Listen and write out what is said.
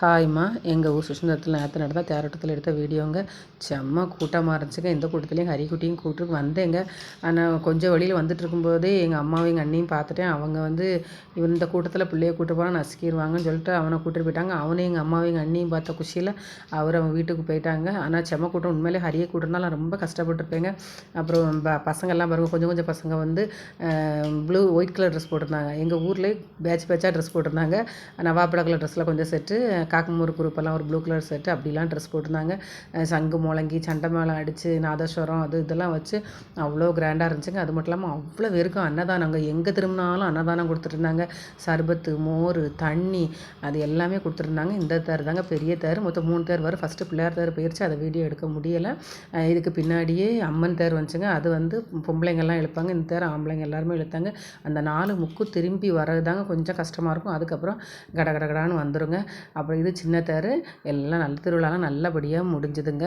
ஹாய்மா எங்கள் ஊர் சுஷ்ணத்தில் நேற்று நடந்த தேரோட்டத்தில் எடுத்த வீடியோங்க. செம்ம கூட்டமாக இருந்துச்சுங்க. எந்த கூட்டத்துலேயும் ஹரிக்குட்டியும் கூட்டு வந்தேங்க. ஆனால் கொஞ்சம் வழியில் வந்துட்டு இருக்கும்போதே எங்கள் அம்மாவும் எங்கள் அண்ணியும் பார்த்துட்டேன். அவங்க வந்து இவன் இந்த கூட்டத்தில் பிள்ளைய கூட்டு போனால் நசுக்கிடுவாங்கன்னு சொல்லிட்டு அவனை கூட்டிட்டு போயிட்டாங்க. அவனையும் எங்கள் அம்மாவும் எங்கள் அண்ணியும் பார்த்த குஷியில் அவர் அவன் வீட்டுக்கு போயிட்டாங்க. ஆனால் செம்ம கூட்டம். உண்மையிலே ஹரியை கூட்டம்னா நான் ரொம்ப கஷ்டப்பட்டுருப்பேங்க. அப்புறம் ப பசங்கள்லாம் பாருங்க. கொஞ்சம் கொஞ்சம் பசங்க வந்து ப்ளூ ஒயிட் கலர் ட்ரெஸ் போட்டிருந்தாங்க. எங்கள் ஊர்லேயே பேட்ச் பேட்சாக ட்ரெஸ் போட்டிருந்தாங்க. நவாப்பட கலர் ட்ரெஸ்ஸில் கொஞ்சம் செட்டு காக்கமூர் குரூப்பெல்லாம் ஒரு ப்ளூ கலர் செட்டு அப்படிலாம் ட்ரெஸ் போட்டிருந்தாங்க. சங்கு முழங்கி சண்டை மேளம் அடித்து நாதஸ்வரம் அது இதெல்லாம் வச்சு அவ்வளோ கிராண்டாக இருந்துச்சுங்க. அது மட்டும் இல்லாமல் அவ்வளோ பேருக்கும் அன்னதானங்க. எங்கே திரும்பினாலும் அன்னதானம் கொடுத்துட்ருந்தாங்க சர்பத்து மோர் தண்ணி அது எல்லாமே கொடுத்துருந்தாங்க இந்த தேர் தாங்க பெரிய தேர். மொத்தம் மூணு தேர் வரும். ஃபஸ்ட்டு பிள்ளையார் தேர் போயிடுச்சு அதை வீடியோ எடுக்க முடியலை. இதுக்கு பின்னாடியே அம்மன் தேர் வந்துச்சுங்க. அது வந்து பொம்பளைங்கள்லாம் இழுப்பாங்க. இந்த தேர் ஆம்பளைங்க எல்லாருமே இழுத்தாங்க. அந்த நாலு முக்கு திரும்பி வர்றது தாங்க கொஞ்சம் கஷ்டமாக இருக்கும். அதுக்கப்புறம் கட கட கடான்னு வந்துடுங்க அப்புறம் இது சின்ன தேர். எல்லாம் நல்ல திருவிழாலாம் நல்லபடியாக முடிஞ்சுதுங்க.